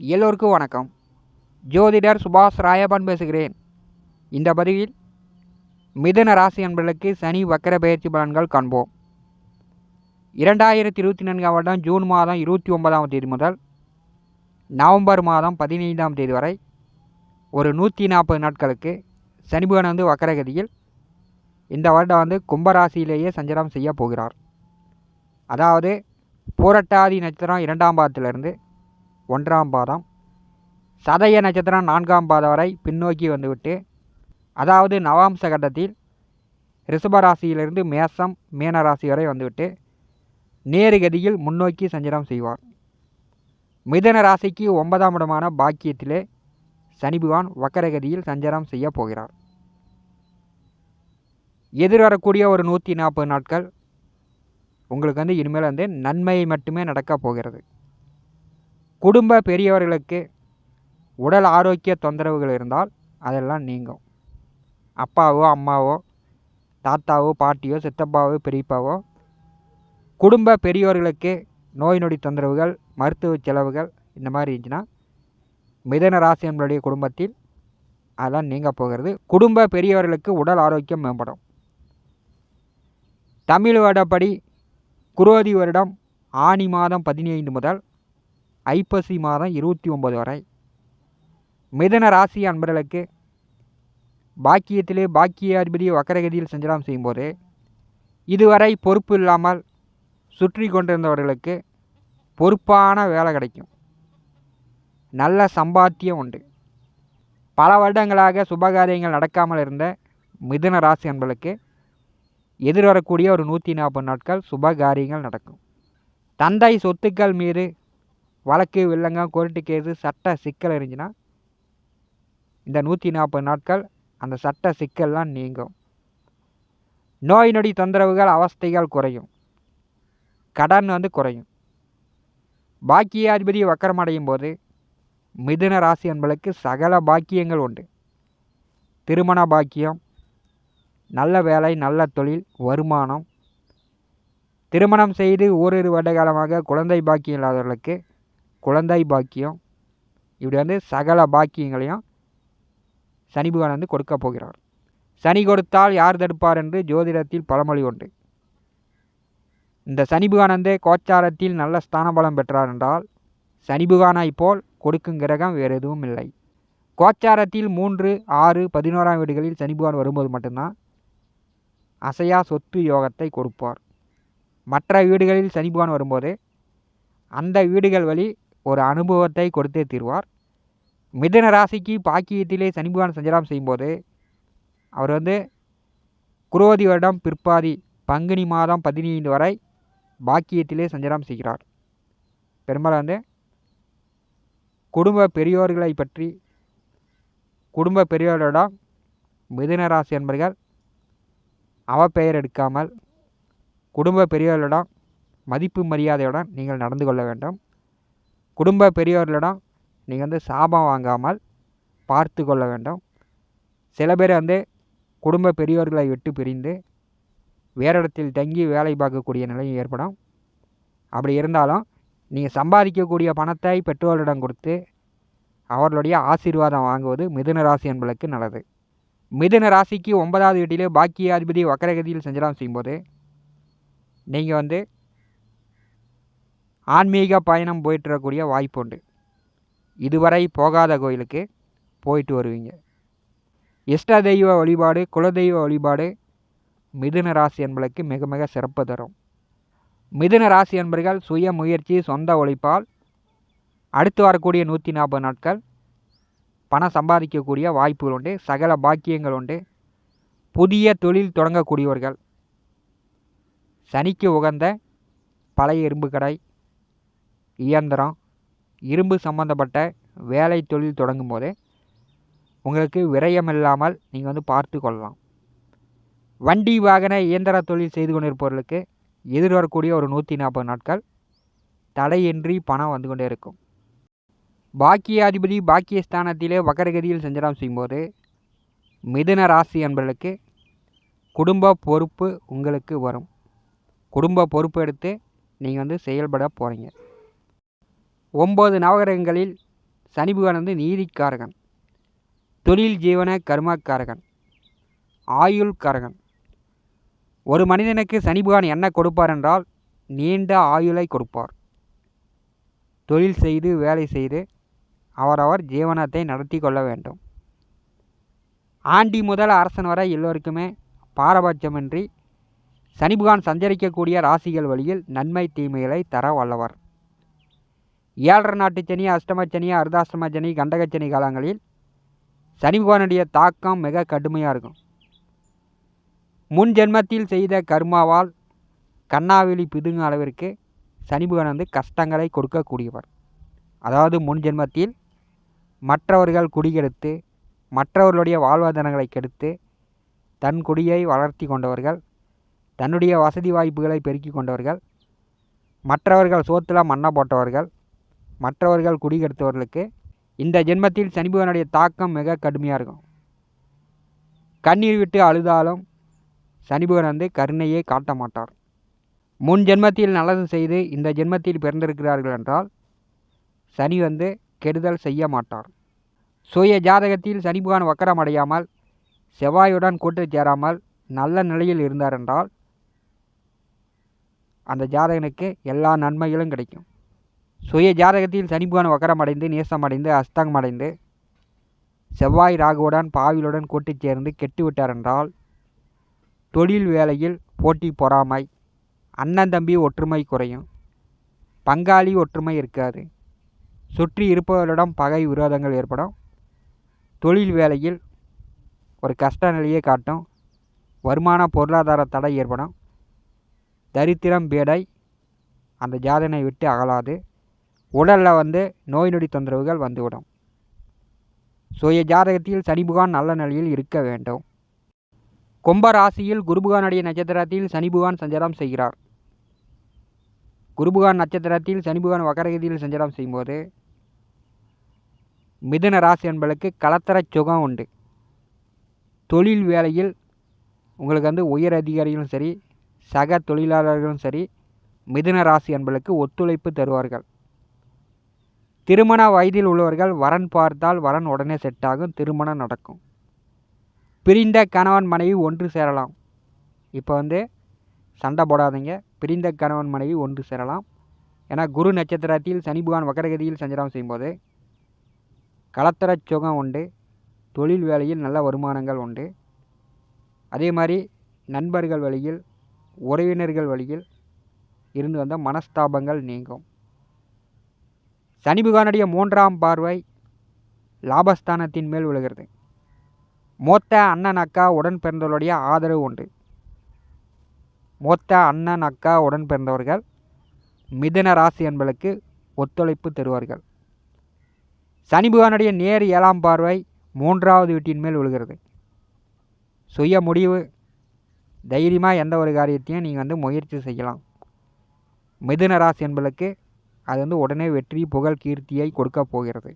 எல்லோருக்கும் வணக்கம். ஜோதிடர் சுபாஷ் ராயபான் பேசுகிறேன். இந்த பதிவில் மிதன ராசி என்பதற்கு சனி வக்கர பயிற்சி பலன்கள் காண்போம். இரண்டாயிரத்தி இருபத்தி நான்காம் வருடம் ஜூன் மாதம் இருபத்தி ஒன்பதாம் தேதி முதல் நவம்பர் மாதம் பதினைந்தாம் தேதி வரை ஒரு நூற்றி நாற்பது நாட்களுக்கு சனி வந்து வக்கரகதியில் இந்த வருடம் வந்து கும்பராசியிலேயே சஞ்சாரம் செய்ய போகிறார். அதாவது பூரட்டாதி நட்சத்திரம் இரண்டாம் பாதத்திலிருந்து ஒன்றாம் பாதம். சதய நட்சத்திரம் நான்காம் பாதம் வரை பின்னோக்கி வந்துவிட்டு அதாவது நவாம்ச கட்டத்தில் ரிஷபராசியிலிருந்து மேசம் மீனராசி வரை வந்துவிட்டு நேருகதியில் முன்னோக்கி சஞ்சாரம் செய்வார். மிதன ராசிக்கு ஒன்பதாம் இடமான பாக்கியத்திலே சனிபகவான் வக்கரகதியில் சஞ்சாரம் செய்ய போகிறார். எதிர்வரக்கூடிய ஒரு நூற்றி நாற்பது நாட்கள் உங்களுக்கு வந்து இனிமேல் வந்து நன்மை மட்டுமே நடக்கப் போகிறது. குடும்ப பெரியவர்களுக்கு உடல் ஆரோக்கிய தொந்தரவுகள் இருந்தால் அதெல்லாம் நீங்கும். அப்பாவோ அம்மாவோ தாத்தாவோ பாட்டியோ சித்தப்பாவோ பெரியப்பாவோ குடும்ப பெரியோர்களுக்கு நோய் நொடி தொந்தரவுகள் மருத்துவ செலவுகள் இந்த மாதிரி இருந்துச்சுன்னா மிதன ராசி நம்மளுடைய குடும்பத்தில் அதெல்லாம் நீங்க போகிறது. குடும்ப பெரியவர்களுக்கு உடல் ஆரோக்கியம் மேம்படும். தமிழ் வருடப்படி குரோதி வருடம் ஆனி மாதம் பதினைந்து முதல் ஐப்பசி மாதம் இருபத்தி ஒம்பது வரை. மிதன ராசி அன்பர்களுக்கு பாக்கியத்திலே பாக்கியாதிபதி வக்கரகதியில் சஞ்சலம் செய்யும்போது இதுவரை பொறுப்பு இல்லாமல் சுற்றி கொண்டிருந்தவர்களுக்கு பொறுப்பான வேலை கிடைக்கும். நல்ல சம்பாத்தியம் உண்டு. பல வருடங்களாக சுபகாரியங்கள் நடக்காமல் இருந்த மிதுன ராசி அன்பர்களுக்கு எதிர்வரக்கூடிய ஒரு நூற்றி நாற்பது நாட்கள் சுபகாரியங்கள் நடக்கும். தந்தை சொத்துக்கள் மீது வழக்கு வில்லங்கம் கோர்ட்டு கேஸு சட்ட சிக்கல் இருந்துச்சுன்னா இந்த நூற்றி நாற்பது நாட்கள் அந்த சட்ட சிக்கல்லாம் நீங்கும். நோய் நொடி தொந்தரவுகள் அவஸ்தைகள் குறையும். கடன் வந்து குறையும். பாக்கியாதிபதி வக்கரமடையும் போது மிதுன ராசி என்பதற்கு சகல பாக்கியங்கள் உண்டு. திருமண பாக்கியம் நல்ல வேலை நல்ல தொழில் வருமானம். திருமணம் செய்து ஓரிரு வருட காலமாக குழந்தை பாக்கியம் இல்லாதவர்களுக்கு குழந்தை பாக்கியம். இப்படி வந்து சகல பாக்கியங்களையும் சனி பகவான் வந்து கொடுக்க போகிறார். சனி கொடுத்தால் யார் தடுப்பார் என்று ஜோதிடத்தில் பழமொழி உண்டு. இந்த சனி பகவான் வந்து கோச்சாரத்தில் நல்ல ஸ்தான பலம் பெற்றார் என்றால் சனி பகவானாய் போல் கொடுக்கும் கிரகம் வேறு எதுவும் இல்லை. கோச்சாரத்தில் மூன்று ஆறு பதினோராம் வீடுகளில் சனி பகவான் வரும்போது மட்டும்தான் அசையா சொத்து யோகத்தை கொடுப்பார். மற்ற வீடுகளில் சனி பகவான் வரும்போது அந்த வீடுகள் வழி ஒரு அனுபவத்தை கொடுத்தே தீர்வார். மிதன ராசிக்கு பாக்கியத்திலே சனிபகவான் சஞ்சாரம் செய்யும்போது அவர் வந்து குரோதி வருடம் பிற்பாதி பங்குனி மாதம் பதினைந்து வரை பாக்கியத்திலே சஞ்சாரம் செய்கிறார். பெரும்பாலும் வந்து குடும்ப பெரியோர்களை பற்றி குடும்ப பெரியோரிடம் மிதுன ராசி என்பர்கள் அவப்பெயர் எடுக்காமல் குடும்ப பெரியோர்களிடம் மதிப்பு மரியாதையுடன் நீங்கள் நடந்து கொள்ள வேண்டும். குடும்ப பெரியோர்களிடம் நீங்கள் வந்து சாபம் வாங்காமல் பார்த்து கொள்ள வேண்டும். சில பேர் வந்து குடும்ப பெரியோர்களை விட்டு பிரிந்து வேறு இடத்தில் தங்கி வேலை பார்க்கக்கூடிய நிலையும் ஏற்படும். அப்படி இருந்தாலும் நீங்கள் சம்பாதிக்கக்கூடிய பணத்தை பெற்றோரிடம் கொடுத்து அவர்களுடைய ஆசீர்வாதம் வாங்குவது மிதுன ராசி என்பதற்கு நல்லது. மிதுன ராசிக்கு ஒன்பதாவது வீட்டிலே பாக்கியாதிபதி வக்கரகதியில் சஞ்சாரம் செய்யும்போது நீங்கள் வந்து ஆன்மீக பயணம் போயிட்டு வரக்கூடிய வாய்ப்பு உண்டு இதுவரை போகாத கோயிலுக்கு போயிட்டு வருவீங்க. இஷ்ட தெய்வ வழிபாடு குலதெய்வ வழிபாடு மிதுன ராசி என்பதற்கு மிக மிக சிறப்பு தரும். மிதுன ராசி என்பர்கள் சுய முயற்சி சொந்த உழைப்பால் அடுத்து வரக்கூடிய நூற்றி நாற்பது நாட்கள் பணம் சம்பாதிக்கக்கூடிய வாய்ப்புகள் உண்டு சகல பாக்கியங்கள் உண்டு. புதிய தொழில் தொடங்கக்கூடியவர்கள். சனிக்கு உகந்த பழைய இரும்பு கடை இயந்திரம் இரும்பு சம்பந்தப்பட்ட வேலை தொழில் தொடங்கும் போது உங்களுக்கு விரயம் இல்லாமல் நீங்கள் வந்து பார்த்து கொள்ளலாம். வண்டி வாகன இயந்திர தொழில் செய்து கொண்டிருப்பவர்களுக்கு எதிர்வரக்கூடிய ஒரு நூற்றி நாற்பது நாட்கள் தடையின்றி பணம் வந்து கொண்டே இருக்கும். பாக்கியாதிபதி பாக்கியஸ்தானத்திலே வக்கரகதியில் சஞ்சாரம் செய்யும்போது மிதுன ராசி என்பவர்களுக்கு குடும்ப பொறுப்பு உங்களுக்கு வரும். குடும்ப பொறுப்பு எடுத்து நீங்கள் வந்து செயல்பட போகிறீங்க ஒம்பது நவகிரகங்களில் சனி பகவான் வந்து நீதிக்காரகன் தொழில் ஜீவன கர்மக்காரகன் ஆயுள்காரகன். ஒரு மனிதனுக்கு சனி பகவான் என்ன கொடுப்பார் என்றால் நீண்ட ஆயுளை கொடுப்பார். தொழில் செய்து வேலை செய்து அவரவர் ஜீவனத்தை நடத்தி கொள்ள வேண்டும். ஆண்டி முதல் அரசன் வரை எல்லோருக்குமே பாரபட்சமின்றி சனி பகவான் சஞ்சரிக்கக்கூடிய ராசிகள் வழியில் நன்மை தீமைகளை தர வல்லவர். ஏழரை நாட்டு சனி அஷ்டம சனி அர்த்தாஷ்டம சனி கண்டகச்சனி காலங்களில் சனி பகவானுடைய தாக்கம் மிக கடுமையாக இருக்கும். முன் ஜென்மத்தில் செய்த கர்மாவால் கண்ணாவெளி பிதுங்கும் அளவிற்கு சனி பகவான் வந்து கஷ்டங்களை கொடுக்கக்கூடியவர். அதாவது முன் ஜென்மத்தில் மற்றவர்கள் குடிகெடுத்து மற்றவர்களுடைய வாழ்வாதாரங்களை கெடுத்து தன் குடியை வளர்த்தி கொண்டவர்கள் தன்னுடைய வசதி வாய்ப்புகளை பெருக்கி கொண்டவர்கள் மற்றவர்கள் சோத்தில் மண்ணை போட்டவர்கள் மற்றவர்கள் குடிகெடுத்தவர்களுக்கு இந்த ஜென்மத்தில் சனிபகவனுடைய தாக்கம் மிக கடுமையாக இருக்கும். கண்ணீர் விட்டு அழுதாலும் சனி வந்து கருணையே காட்ட மாட்டார். முன் ஜென்மத்தில் நல்லது செய்து இந்த ஜென்மத்தில் பிறந்திருக்கிறார்கள் என்றால் சனி வந்து கெடுதல் செய்ய மாட்டார். சுய ஜாதகத்தில் சனி பகவான் வக்கரம் அடையாமல் செவ்வாயுடன் கூட்டு சேராமல் நல்ல நிலையில் இருந்தார் என்றால் அந்த ஜாதகனுக்கு எல்லா நன்மைகளும் கிடைக்கும். சுய ஜாதகத்தில் சனிபுகான் வக்கரமடைந்து வக்கரம் அடைந்து அடைந்து செவ்வாய் ராகுவுடன் பாவிலுடன் கூட்டு சேர்ந்து கெட்டுவிட்டார் என்றால் தொழில் வேலையில் போட்டி பொறாமை அண்ணன் தம்பி ஒற்றுமை குறையும் பங்காளி ஒற்றுமை இருக்காது சுற்றி இருப்பவர்களிடம் பகை விரோதங்கள் ஏற்படும் தொழில் வேலையில் ஒரு கஷ்ட நிலையை காட்டும் வருமான பொருளாதார தடை ஏற்படும் தரித்திரம் பேடை அந்த ஜாதனை விட்டு அகலாது. உடலில் வந்து நோய் நொடி தொந்தரவுகள் வந்துவிடும். சுய ஜாதகத்தில் சனிபுகான் நல்ல நிலையில் இருக்க வேண்டும். கும்ப ராசியில் குருபுகானுடைய நட்சத்திரத்தில் சனிபுகான் சஞ்சாரம் செய்கிறார். குருபுகான் நட்சத்திரத்தில் சனிபுகான் வக்கரகதியில் சஞ்சாரம் செய்யும்போது மிதுன ராசி என்பளுக்கு கலத்தர சுகம் உண்டு. தொழில் வேலையில் உங்களுக்கு வந்து உயர் அதிகாரிகளும் சரி சக தொழிலாளர்களும் சரி மிதுன ராசி என்பளுக்கு ஒத்துழைப்பு தருவார்கள். திருமண வயதில் உள்ளவர்கள் வரன் பார்த்தால் வரன் உடனே செட் ஆகும் திருமணம் நடக்கும். பிரிந்த கணவன் மனைவி ஒன்று சேரலாம். இப்போ வந்து சண்டை போடாதீங்க. பிரிந்த கணவன் மனைவி ஒன்று சேரலாம். ஏன்னா குரு நட்சத்திரத்தில் சனி பகவான் வக்கரகதியில் சஞ்சாரம் செய்யும்போது கலத்தர சுகம் உண்டு. தொழில் வேலையில் நல்ல வருமானங்கள் உண்டு. அதே மாதிரி நண்பர்கள் வழியில் உறவினர்கள் வழியில் இருந்து வந்த மனஸ்தாபங்கள் நீங்கும். சனிபுகானுடைய மூன்றாம் பார்வை லாபஸ்தானத்தின் மேல் விழுகிறது. மூத்த அண்ணன் அக்கா உடன் பிறந்தவர்களுடைய ஆதரவு உண்டு. மூத்த அண்ணன் அக்கா உடன் பிறந்தவர்கள் மிதன ராசி என்பதற்கு ஒத்துழைப்பு தருவார்கள். சனிபுகானுடைய நேர் ஏழாம் பார்வை மூன்றாவது வீட்டின் மேல் விழுகிறது. சுய முடிவு தைரியமாக எந்த ஒரு காரியத்தையும் நீங்கள் வந்து முயற்சி செய்யலாம். மிதுன ராசி என்பதற்கு அது வந்து உடனே வெற்றி புகழ் கீர்த்தியை கொடுக்க போகிறது.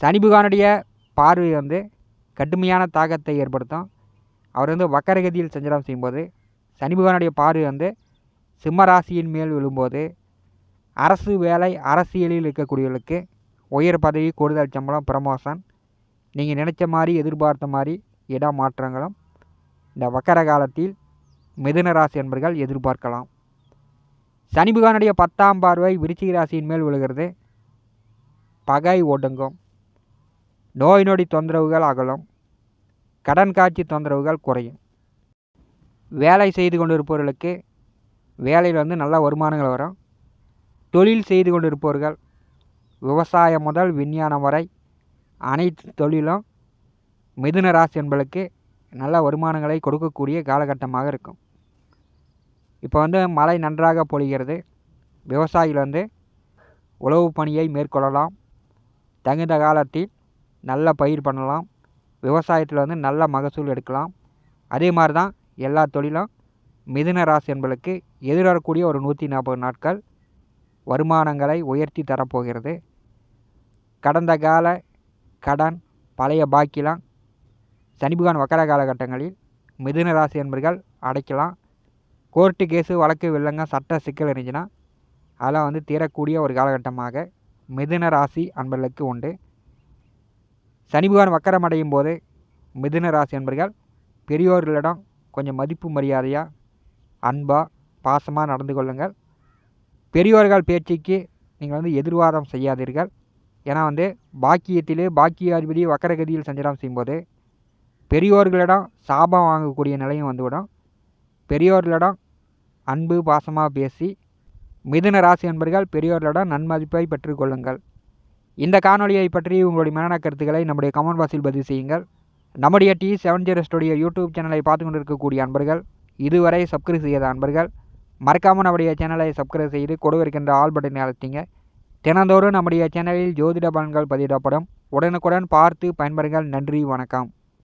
சனிபுகானுடைய பார்வை வந்து கடுமையான தாக்கத்தை ஏற்படுத்தும். அவர் வந்து வக்கரகதியில் சஞ்சாரம் செய்யும்போது சனிபுகானுடைய பார்வை வந்து சிம்மராசியின் மேல் விழும்போது அரசு வேலை அரசியலில் இருக்கக்கூடியவர்களுக்கு உயர் பதவி கூடுதல் சம்பளம் ப்ரமோஷன் நீங்கள் நினச்ச மாதிரி எதிர்பார்த்த மாதிரி இட மாற்றங்களும் இந்த வக்கர காலத்தில் மிதுன ராசி என்பர்கள் எதிர்பார்க்கலாம். சனி பகவானுடைய பத்தாம் பார்வை விருச்சிக ராசியின் மேல் விழுகிறது. பகை ஒடுங்கும். நோய் நொடி தொந்தரவுகள் அகலும். கடன் காட்சி தொந்தரவுகள் குறையும். வேலை செய்து கொண்டிருப்பவர்களுக்கு வேலையில் வந்து நல்ல வருமானங்கள் வரும். தொழில் செய்து கொண்டிருப்பவர்கள் விவசாயம் முதல் விஞ்ஞானம் வரை அனைத்து தொழிலும் மிதுன ராசி என்பளுக்கு நல்ல வருமானங்களை கொடுக்கக்கூடிய காலகட்டமாக இருக்கும். இப்போ வந்து மழை நன்றாக பொழிகிறது. விவசாயிகள் வந்து உழவு பணியை மேற்கொள்ளலாம். தகுந்த காலத்தில் நல்ல பயிர் பண்ணலாம். விவசாயத்தில் வந்து நல்ல மகசூல் எடுக்கலாம். அதே மாதிரி தான் எல்லா தொழிலும் மிதுன ராசி என்பளுக்கு எதிர்வரக்கூடிய ஒரு நூற்றி நாற்பது நாட்கள் வருமானங்களை உயர்த்தி தரப்போகிறது. கடந்த கால கடன் பழைய பாக்கிலாம் சனிபுகான் வக்கர காலகட்டங்களில் மிதுன ராசி என்பர்கள் அடைக்கலாம். கோர்ட்டு கேஸு வழக்கு வில்லங்க சட்ட சிக்கல் இருந்துச்சுன்னா அதெல்லாம் வந்து தீரக்கூடிய ஒரு காலகட்டமாக மிதுன ராசி அன்பர்களுக்கு உண்டு. சனி பகவான் வக்கரம் அடையும் போது மிதுன ராசி அன்பர்கள் பெரியோர்களிடம் கொஞ்சம் மதிப்பு மரியாதையாக அன்பாக பாசமாக நடந்து கொள்ளுங்கள். பெரியோர்கள் பேச்சுக்கு நீங்கள் வந்து எதிர்வாதம் செய்யாதீர்கள். ஏன்னா வந்து பாக்கியத்திலே பாக்கியாதிபதி வக்கரகதியில் செஞ்சிடம் செய்யும்போது பெரியோர்களிடம் சாபம் வாங்கக்கூடிய நிலையும் வந்துவிடும். பெரியோர்களிடம் அன்பு பாசமாக பேசி மிதுன ராசி அன்பர்கள் பெரியோர்களுடன் நன்மதிப்பை பெற்றுக்கொள்ளுங்கள் இந்த காணொலியை பற்றி உங்களுடைய மனநல கருத்துக்களை நம்முடைய கமெண்ட் பாக்ஸில் பதிவு செய்யுங்கள். நம்முடைய T seven zero studio YouTube சேனலை பார்த்து கொண்டிருக்கக்கூடிய அன்பர்கள் இதுவரை சப்ஸ்கிரைப் செய்யாத அன்பர்கள் மறக்காமல் நம்முடைய சேனலை சப்ஸ்கிரைப் செய்து கொடுவிருக்கின்ற ஆல் பட்டனை அழைத்தீங்க. தினந்தோறும் நம்முடைய சேனலில் ஜோதிட பலன்கள் பதிவிடப்படும். உடனுக்குடன் பார்த்து பயன்பெறுங்கள். நன்றி வணக்கம்.